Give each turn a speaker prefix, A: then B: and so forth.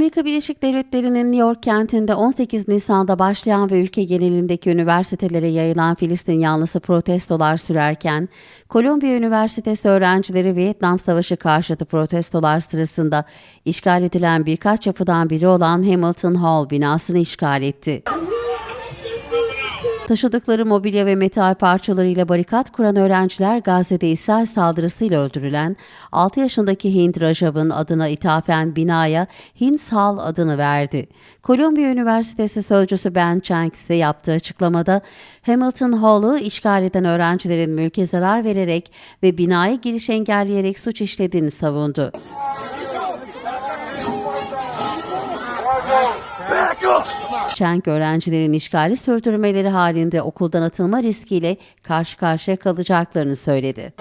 A: Amerika Birleşik Devletleri'nin New York kentinde 18 Nisan'da başlayan ve ülke genelindeki üniversitelere yayılan Filistin yanlısı protestolar sürerken, Kolombiya Üniversitesi öğrencileri Vietnam Savaşı karşıtı protestolar sırasında işgal edilen birkaç yapıdan biri olan Hamilton Hall binasını işgal etti. Taşıdıkları mobilya ve metal parçalarıyla barikat kuran öğrenciler Gazze'de İsrail saldırısıyla öldürülen 6 yaşındaki Hind Rajab'ın adına ithafen binaya Hind Hall adını verdi. Kolombiya Üniversitesi sözcüsü Ben Chang ise yaptığı açıklamada Hamilton Hall'u işgal eden öğrencilerin mülke zarar vererek ve binaya giriş engelleyerek suç işlediğini savundu. Chang öğrencilerin işgali sürdürmeleri halinde okuldan atılma riskiyle karşı karşıya kalacaklarını söyledi.